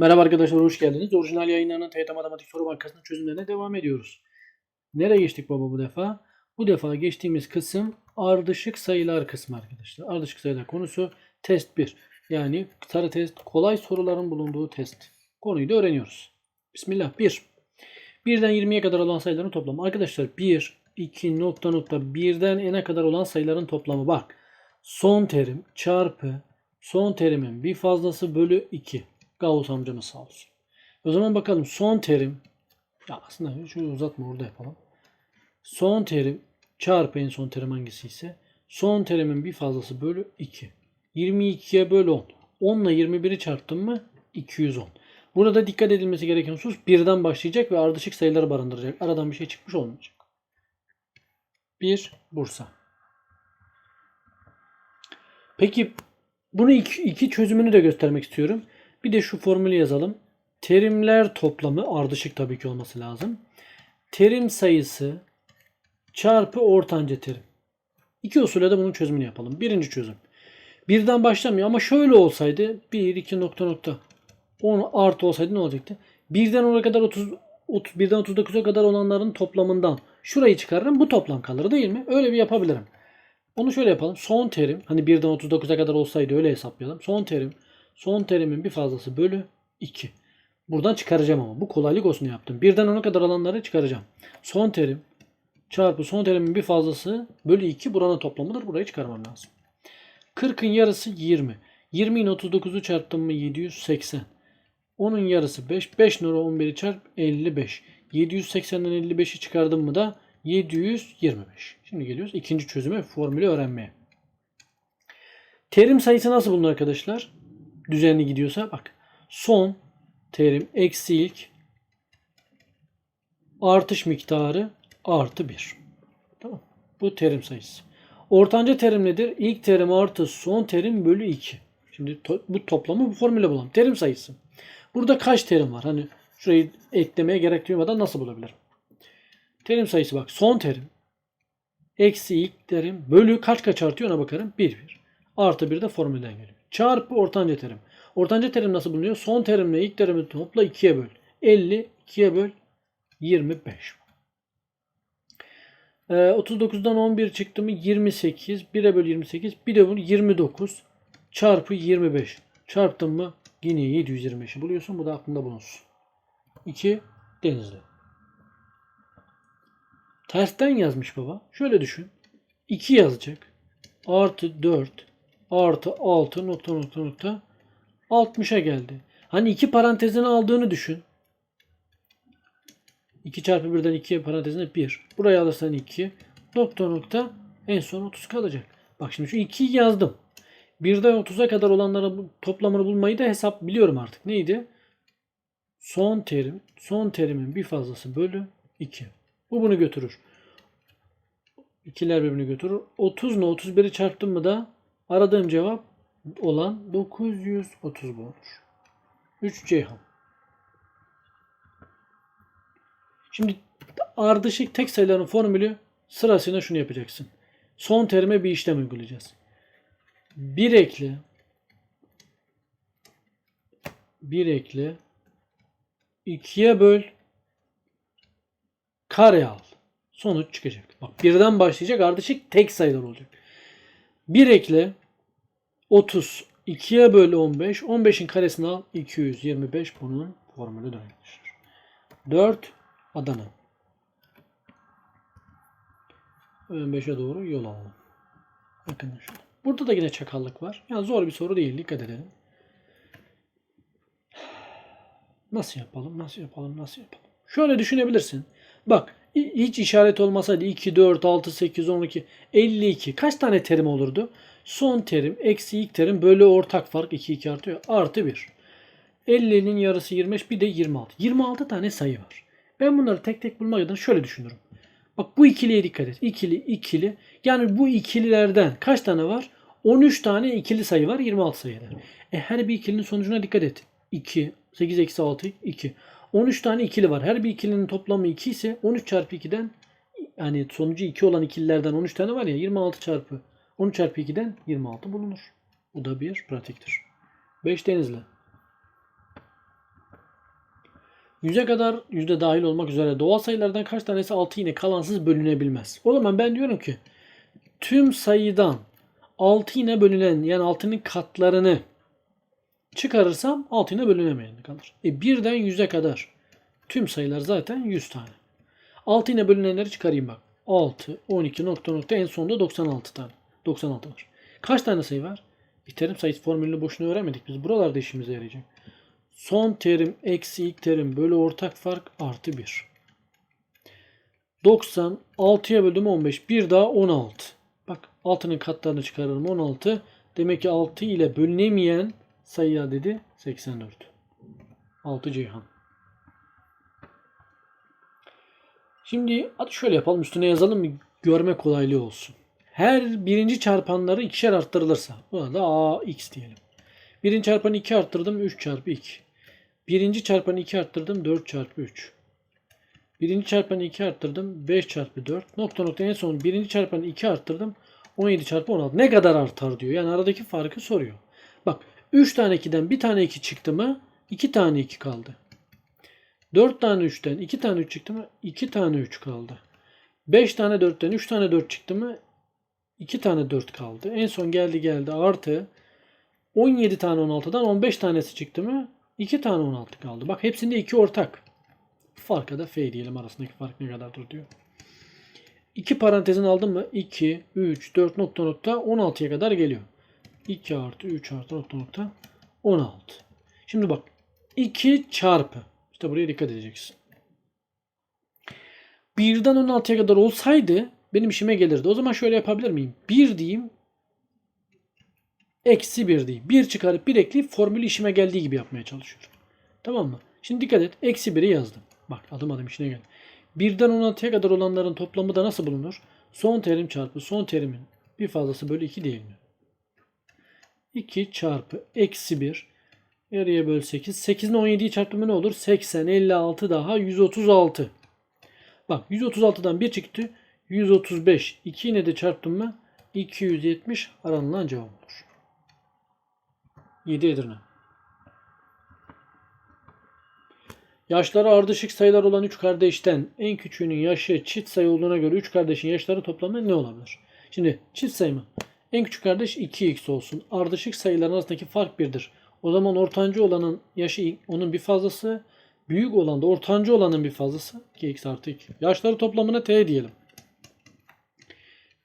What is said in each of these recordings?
Merhaba arkadaşlar hoş geldiniz. Orijinal yayınlarının TYT Matematik Soru Bankası'nın çözümlerine devam ediyoruz. Nereye geçtik baba bu defa? Bu defa geçtiğimiz kısım ardışık sayılar kısmı arkadaşlar. Ardışık sayılar konusu test 1. Yani sarı test kolay soruların bulunduğu test. Konuyu da öğreniyoruz. Bismillah 1. 1'den 20'ye kadar olan sayıların toplamı. Arkadaşlar 1, 2 nokta nokta 1'den n'e kadar olan sayıların toplamı. Bak son terim çarpı son terimin bir fazlası bölü 2. Gauss amcamız sağ olsun. O zaman bakalım son terim ya aslında şunu uzatma orada yapalım. Son terim çarpı en son terim hangisi ise son terimin bir fazlası bölü 2. 22'ye bölü 10. 10 ile 21'i çarptım mı 210. Burada dikkat edilmesi gereken husus birden başlayacak ve ardışık sayıları barındıracak. Aradan bir şey çıkmış olmayacak. 1 Bursa. Peki bunu iki, iki çözümünü de göstermek istiyorum. Bir de şu formülü yazalım. Terimler toplamı ardışık tabii ki olması lazım. Terim sayısı çarpı ortanca terim. İki usulle de bunun çözümünü yapalım. Birinci çözüm. Birden başlamıyor ama şöyle olsaydı 1, 2 nokta nokta 10 artı olsaydı ne olacaktı? Birden 10'a kadar 30, 30 birden 39'a kadar olanların toplamından şurayı çıkarırım bu toplam kalır değil mi? Öyle bir yapabilirim. Onu şöyle yapalım. Son terim hani birden 39'a kadar olsaydı öyle hesaplayalım. Son terim son terimin bir fazlası bölü 2. Buradan çıkaracağım ama bu kolaylık olsun yaptım. Birden 10'a kadar olanları çıkaracağım. Son terim çarpı son terimin bir fazlası bölü 2 buranın toplamıdır. Burayı çıkarmam lazım. 40'ın yarısı 20. 20 ile 39'u çarptım mı 780. Onun yarısı 5. 5 nora 11'i çarp 55. 780'den 55'i çıkardım mı da 725. Şimdi geliyoruz ikinci çözüme formülü öğrenmeye. Terim sayısı nasıl bulunur arkadaşlar? Düzenli gidiyorsa bak. Son terim eksi ilk artış miktarı artı 1. Tamam. Bu terim sayısı. Ortanca terim nedir? İlk terim artı son terim bölü 2. Şimdi to- bu toplamı bu formüle bulalım. Terim sayısı. Burada kaç terim var? Hani şurayı eklemeye gerek duymadan nasıl bulabilirim? Terim sayısı bak. Son terim. Eksi ilk terim. Bölü kaç kaç artıyor ona bakarım. 1 1. Artı 1 de formülden geliyor. Çarpı ortanca terim. Ortanca terim nasıl bulunuyor? Son terimle ilk terimi topla 2'ye böl. 50 2'ye böl 25. Ee, 39'dan 11 çıktı mı 28. 1'e böl 28. 1 de böl 29. Çarpı 25. Çarptın mı yine 725'i buluyorsun. Bu da aklında bulunsun. 2 Denizli. Tersten yazmış baba. Şöyle düşün. 2 yazacak. Artı 4 artı 6 nokta nokta nokta 60'a geldi. Hani iki parantezini aldığını düşün. 2 çarpı 1'den 2'ye parantezine 1. Buraya alırsan 2. Nokta nokta en son 30 kalacak. Bak şimdi şu 2'yi yazdım. 1'den 30'a kadar olanların toplamını bulmayı da hesap biliyorum artık. Neydi? Son terim, son terimin bir fazlası bölü 2. Bu bunu götürür. İkiler birbirini götürür. 30 ile 31'i çarptım mı da aradığım cevap olan 930 bu olur. 3 Ceyhan. Şimdi ardışık tek sayıların formülü sırasıyla şunu yapacaksın. Son terime bir işlem uygulayacağız. 1 ekle 1 ekle 2'ye böl kare al. Sonuç çıkacak. Bak birden başlayacak ardışık tek sayılar olacak. 1 ekle 30 2'ye böl 15. 15'in karesini al. 225 bunun formülü de arkadaşlar. 4 Adana. 15'e doğru yol alalım. Bakın şöyle. Burada da yine çakallık var. Yani zor bir soru değil. Dikkat edelim. Nasıl yapalım? Nasıl yapalım? Nasıl yapalım? Şöyle düşünebilirsin. Bak hiç işaret olmasaydı 2, 4, 6, 8, 12, 52. Kaç tane terim olurdu? Son terim eksi ilk terim bölü ortak fark 2, 2 artıyor. Artı 1. 50'nin yarısı 25 bir de 26. 26 tane sayı var. Ben bunları tek tek bulmak adına şöyle düşünürüm. Bak bu ikiliye dikkat et. İkili, ikili. Yani bu ikililerden kaç tane var? 13 tane ikili sayı var. 26 sayı eder. E her bir ikilinin sonucuna dikkat et. 2, 8 eksi 6, 2. 13 tane ikili var. Her bir ikilinin toplamı 2 ise 13 çarpı 2'den yani sonucu 2 olan ikililerden 13 tane var ya 26 çarpı 13 çarpı 2'den 26 bulunur. Bu da bir pratiktir. 5 denizli. 100'e kadar yüzde dahil olmak üzere doğal sayılardan kaç tanesi 6 yine kalansız bölünebilmez. O zaman ben diyorum ki tüm sayıdan 6 yine bölünen yani 6'nın katlarını çıkarırsam 6 yine bölünemeyen kalır. E birden 100'e kadar tüm sayılar zaten 100 tane. 6 yine bölünenleri çıkarayım bak. 6, 12 nokta nokta en sonunda 96 tane. 96 var. Kaç tane sayı var? Bir terim sayısı formülünü boşuna öğrenmedik. Biz buralarda işimize yarayacak. Son terim eksi ilk terim bölü ortak fark artı 1. 90 6'ya böldüm 15. Bir daha 16. Bak 6'nın katlarını çıkarırım 16. Demek ki 6 ile bölünemeyen sayıya dedi 84. 6 Ceyhan. Şimdi hadi şöyle yapalım üstüne yazalım görme kolaylığı olsun. Her birinci çarpanları ikişer arttırılırsa buna da ax diyelim. Birinci çarpanı 2 arttırdım 3 çarpı 2. Birinci çarpanı 2 arttırdım 4 çarpı 3. Birinci çarpanı 2 arttırdım 5 çarpı 4. Nokta nokta en son birinci çarpanı 2 arttırdım 17 çarpı 16. Ne kadar artar diyor. Yani aradaki farkı soruyor. Bak 3 tane 2'den bir tane 2 çıktı mı 2 tane 2 kaldı. 4 tane 3'ten 2 tane 3 çıktı mı 2 tane 3 kaldı. 5 tane 4'ten 3 tane 4 çıktı mı 2 tane 4 kaldı. En son geldi geldi artı 17 tane 16'dan 15 tanesi çıktı mı 2 tane 16 kaldı. Bak hepsinde 2 ortak. Farka da f diyelim arasındaki fark ne kadardır diyor. 2 parantezin aldın mı 2, 3, 4 nokta nokta 16'ya kadar geliyor. 2 artı 3 artı nokta nokta 16. Şimdi bak 2 çarpı. İşte buraya dikkat edeceksin. 1'den 16'ya kadar olsaydı benim işime gelirdi. O zaman şöyle yapabilir miyim? 1 diyeyim. Eksi 1 diyeyim. 1 çıkarıp 1 ekleyip formülü işime geldiği gibi yapmaya çalışıyorum. Tamam mı? Şimdi dikkat et. Eksi 1'i yazdım. Bak adım adım işine gel. 1'den 16'ya kadar olanların toplamı da nasıl bulunur? Son terim çarpı son terimin bir fazlası bölü 2 değil mi? 2 çarpı eksi 1 yarıya böl 8. 8'in 17'yi çarpımı ne olur? 80, 56 daha 136. Bak 136'dan 1 çıktı. 135. 2 yine de çarptım mı? 270 aranılan cevap olur. 7 Edirne. Yaşları ardışık sayılar olan 3 kardeşten en küçüğünün yaşı çift sayı olduğuna göre 3 kardeşin yaşları toplamı ne olabilir? Şimdi çift sayı mı? En küçük kardeş 2x olsun. Ardışık sayıların arasındaki fark 1'dir. O zaman ortancı olanın yaşı onun bir fazlası. Büyük olan da ortancı olanın bir fazlası. 2x artı 2. Yaşları toplamına t diyelim.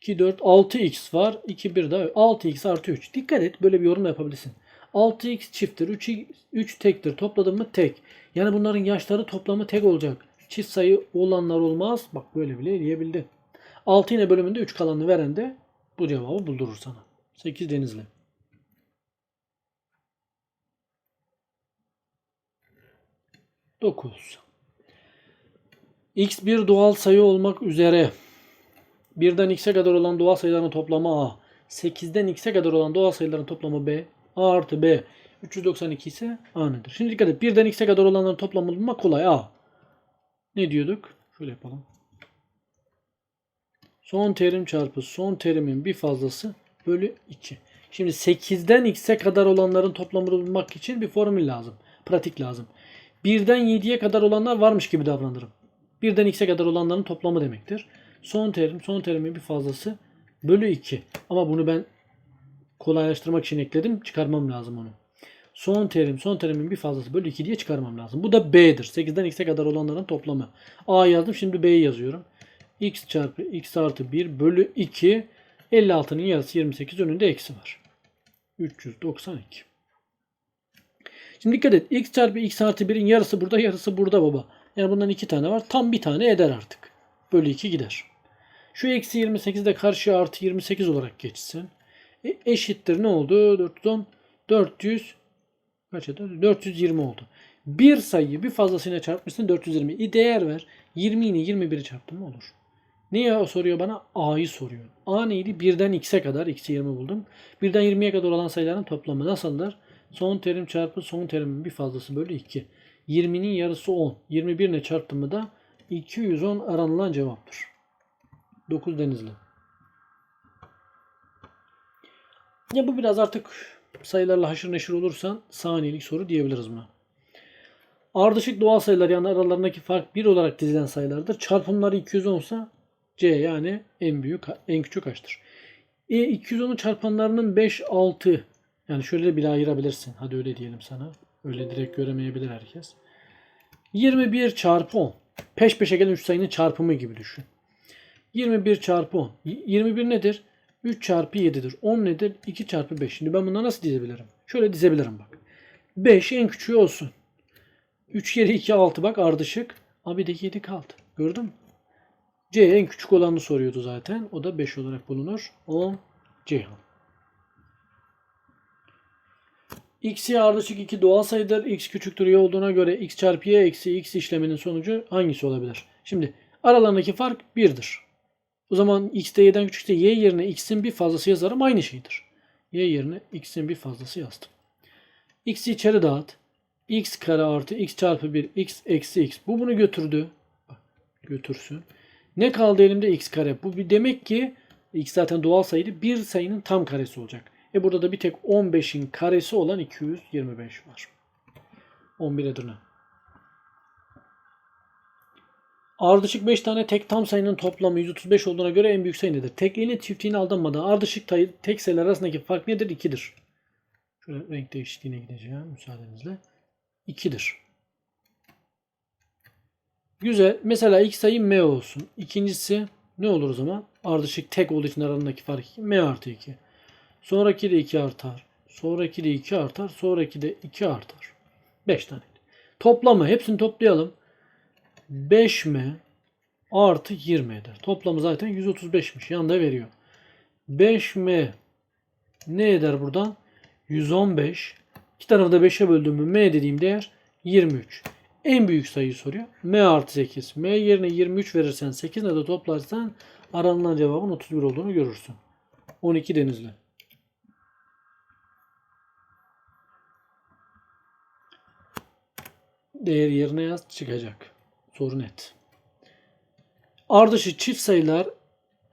2, 4, 6x var. 2, 1 daha 6x artı 3. Dikkat et böyle bir yorum yapabilirsin. 6x çifttir. 3, 3 tektir. Topladın mı tek. Yani bunların yaşları toplamı tek olacak. Çift sayı olanlar olmaz. Bak böyle bile diyebildin. 6 yine bölümünde 3 kalanını veren de bu cevabı buldurur sana. 8 Denizli. Dokuz. X bir doğal sayı olmak üzere birden x'e kadar olan doğal sayıların toplamı A. 8'den x'e kadar olan doğal sayıların toplamı B. A artı B 392 ise A nedir? Şimdi dikkat et. Birden x'e kadar olanların toplamı bulmak kolay. A. Ne diyorduk? Şöyle yapalım. Son terim çarpı son terimin bir fazlası bölü 2. Şimdi 8'den x'e kadar olanların toplamını bulmak için bir formül lazım. Pratik lazım. 1'den 7'ye kadar olanlar varmış gibi davranırım. 1'den x'e kadar olanların toplamı demektir. Son terim, son terimin bir fazlası bölü 2. Ama bunu ben kolaylaştırmak için ekledim. Çıkarmam lazım onu. Son terim, son terimin bir fazlası bölü 2 diye çıkarmam lazım. Bu da B'dir. 8'den x'e kadar olanların toplamı. A yazdım. Şimdi B'yi yazıyorum. x çarpı x artı 1 bölü 2. 56'nın yarısı 28. Önünde eksi var. 392. Şimdi dikkat et. x çarpı x artı 1'in yarısı burada yarısı burada baba. Yani bundan iki tane var. Tam bir tane eder artık. Bölü 2 gider. Şu eksi 28 de karşıya artı 28 olarak geçsin. E, eşittir ne oldu? 410 400 kaç eder? 420 oldu. Bir sayıyı bir fazlasıyla çarpmışsın 420. İ değer ver. 20 ile 21'i çarptın mı olur? Niye o soruyor bana? A'yı soruyor. A neydi? 1'den x'e kadar. X'i 20 buldum. 1'den 20'ye kadar olan sayıların toplamı nasıldır? Son terim çarpı son terimin bir fazlası bölü 2. 20'nin yarısı 10. 21 ile çarptım mı da 210 aranılan cevaptır. 9 Denizli. Ya bu biraz artık sayılarla haşır neşir olursan saniyelik soru diyebiliriz buna. Ardışık doğal sayılar yani aralarındaki fark 1 olarak dizilen sayılardır. Çarpımları 210 ise C yani en büyük en küçük kaçtır? E 210'un çarpanlarının 5 6 yani şöyle bile ayırabilirsin. Hadi öyle diyelim sana. Öyle direkt göremeyebilir herkes. 21 çarpı 10. Peş peşe gelen 3 sayının çarpımı gibi düşün. 21 çarpı 10. Y- 21 nedir? 3 çarpı 7'dir. 10 nedir? 2 çarpı 5. Şimdi ben bunları nasıl dizebilirim? Şöyle dizebilirim bak. 5 en küçüğü olsun. 3 kere 2 6 bak ardışık. Abi de 7 kaldı. Gördün mü? C en küçük olanı soruyordu zaten. O da 5 olarak bulunur. 10 Ceyhan. X ardışık 2 doğal sayıdır. X küçüktür y olduğuna göre x çarpı y eksi x işleminin sonucu hangisi olabilir? Şimdi aralarındaki fark 1'dir. O zaman x de y'den küçükse y yerine x'in bir fazlası yazarım aynı şeydir. Y yerine x'in bir fazlası yazdım. x'i içeri dağıt. x kare artı x çarpı 1 x eksi x. Bu bunu götürdü. Bak, götürsün. Ne kaldı elimde x kare? Bu bir demek ki x zaten doğal sayıydı. Bir sayının tam karesi olacak. E burada da bir tek 15'in karesi olan 225 var. 11 Edirne. Ardışık 5 tane tek tam sayının toplamı 135 olduğuna göre en büyük sayı nedir? Tekliğine çiftliğine aldanmadan ardışık tek sayılar arasındaki fark nedir? 2'dir. Şöyle renk değişikliğine gideceğim müsaadenizle. 2'dir. Güzel. Mesela ilk sayı m olsun. İkincisi ne olur o zaman? Ardışık tek olduğu için aralarındaki fark 2. m artı 2. Sonraki de 2 artar. Sonraki de 2 artar. Sonraki de 2 artar. 5 tane. Toplamı hepsini toplayalım. 5m artı 20 eder. Toplamı zaten 135'miş. Yanında veriyor. 5m ne eder buradan? 115. İki tarafı da 5'e böldüğümü m dediğim değer 23. En büyük sayıyı soruyor. m artı 8. m yerine 23 verirsen 8 ile de toplarsan aranılan cevabın 31 olduğunu görürsün. 12 denizli. Değer yerine yaz çıkacak. Soru net. Ardışık çift sayılar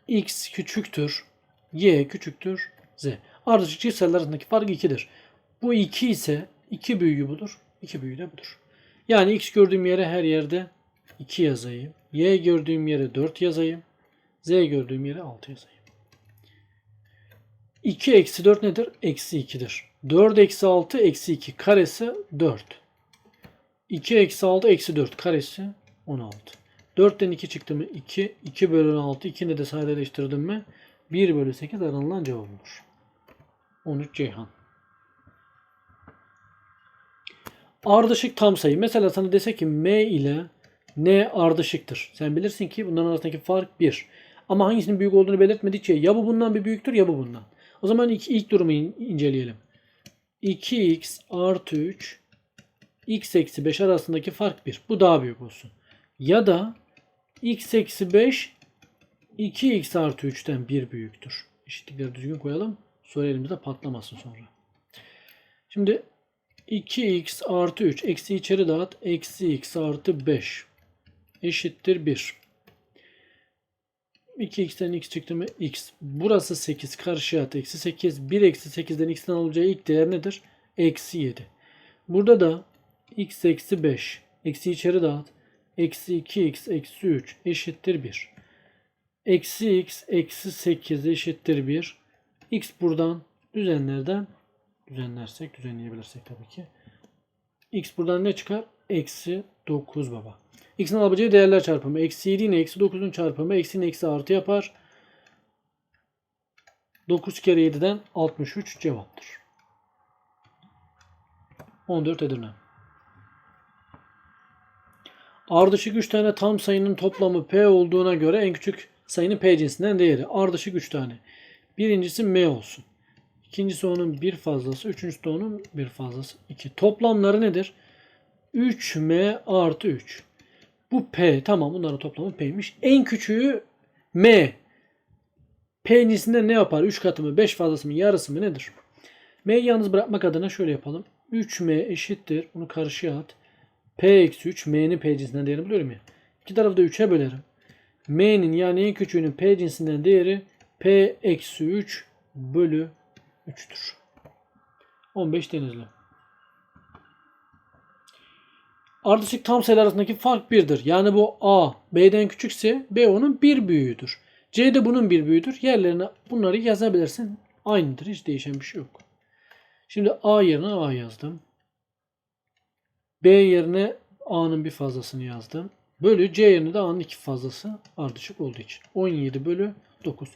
x küçüktür, y küçüktür, z. Ardışık çift sayılar arasındaki fark 2'dir. Bu 2 ise 2 büyüğü budur, 2 büyüğü de budur. Yani x gördüğüm yere her yerde 2 yazayım. Y gördüğüm yere 4 yazayım. Z gördüğüm yere 6 yazayım. 2 eksi 4 nedir? Eksi 2'dir. 4 eksi 6 eksi 2 karesi 4. 2 eksi 6 eksi 4 karesi 16. 4'ten 2 çıktı mı 2. 2 bölü 6. 2'ni de sadeleştirdim mi 1 bölü 8 aranılan cevap olur. 13 Ceyhan. Ardışık tam sayı. Mesela sana dese ki m ile n ardışıktır. Sen bilirsin ki bunların arasındaki fark 1. Ama hangisinin büyük olduğunu belirtmedikçe ya bu bundan bir büyüktür ya bu bundan. O zaman ilk, ilk durumu in- inceleyelim. 2x artı 3 x eksi 5 arasındaki fark 1. Bu daha büyük olsun. Ya da x eksi 5 2x artı 3'ten 1 büyüktür. Eşitlikleri düzgün koyalım. Soru elimizde patlamasın sonra. Şimdi 2x artı 3 eksi içeri dağıt. Eksi x artı 5 eşittir 1. 2x'ten x çıktı mı x. Burası 8 karşıya at. Eksi 8. 1 eksi 8'den x'ten alacağı ilk değer nedir? Eksi 7. Burada da x eksi 5. Eksi içeri dağıt. Eksi 2x eksi 3 eşittir 1. Eksi x eksi 8 eşittir 1. x buradan düzenlerden düzenlersek düzenleyebilirsek tabii ki. x buradan ne çıkar? Eksi 9 baba. x'in alabileceği değerler çarpımı. Eksi 7 ile eksi 9'un çarpımı. Eksinin eksi artı yapar. 9 kere 7'den 63 cevaptır. 14 Edirne. Ardışık 3 tane tam sayının toplamı P olduğuna göre en küçük sayının P cinsinden değeri. Ardışık 3 tane. Birincisi M olsun. İkincisi onun bir fazlası. Üçüncüsü de onun bir fazlası. 2. Toplamları nedir? 3M artı 3. Bu P. Tamam bunların toplamı P'ymiş. En küçüğü M. P cinsinden ne yapar? 3 katı mı? 5 fazlası mı? Yarısı mı? Nedir? M'yi yalnız bırakmak adına şöyle yapalım. 3M eşittir. Bunu karşıya at. P eksi 3 M'nin P cinsinden değerini buluyorum ya. İki tarafı da 3'e bölerim. M'nin yani en küçüğünün P cinsinden değeri P eksi 3 bölü 3'tür. 15 denizli. ardışık tam sayılar arasındaki fark 1'dir. Yani bu A B'den küçükse B onun bir büyüğüdür. C de bunun bir büyüğüdür. Yerlerine bunları yazabilirsin. Aynıdır. Hiç değişen bir şey yok. Şimdi A yerine A yazdım. B yerine A'nın bir fazlasını yazdım. Bölü C yerine de A'nın iki fazlası ardışık olduğu için. 17 bölü 9.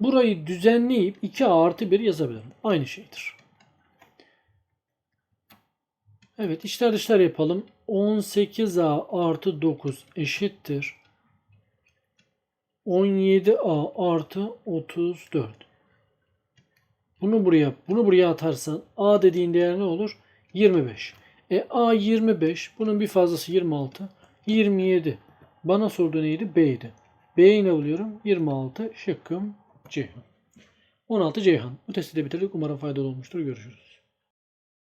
Burayı düzenleyip 2A artı 1 yazabilirim. Aynı şeydir. Evet içler dışlar yapalım. 18A artı 9 eşittir. 17A artı 34. Bunu buraya bunu buraya atarsan A dediğin değer ne olur? 25. E A 25. Bunun bir fazlası 26. 27. Bana sorduğu neydi? B'ydi. B'yi ne buluyorum? 26 şıkkım Ceyhan. 16 Ceyhan. Bu testi de bitirdik. Umarım faydalı olmuştur. Görüşürüz.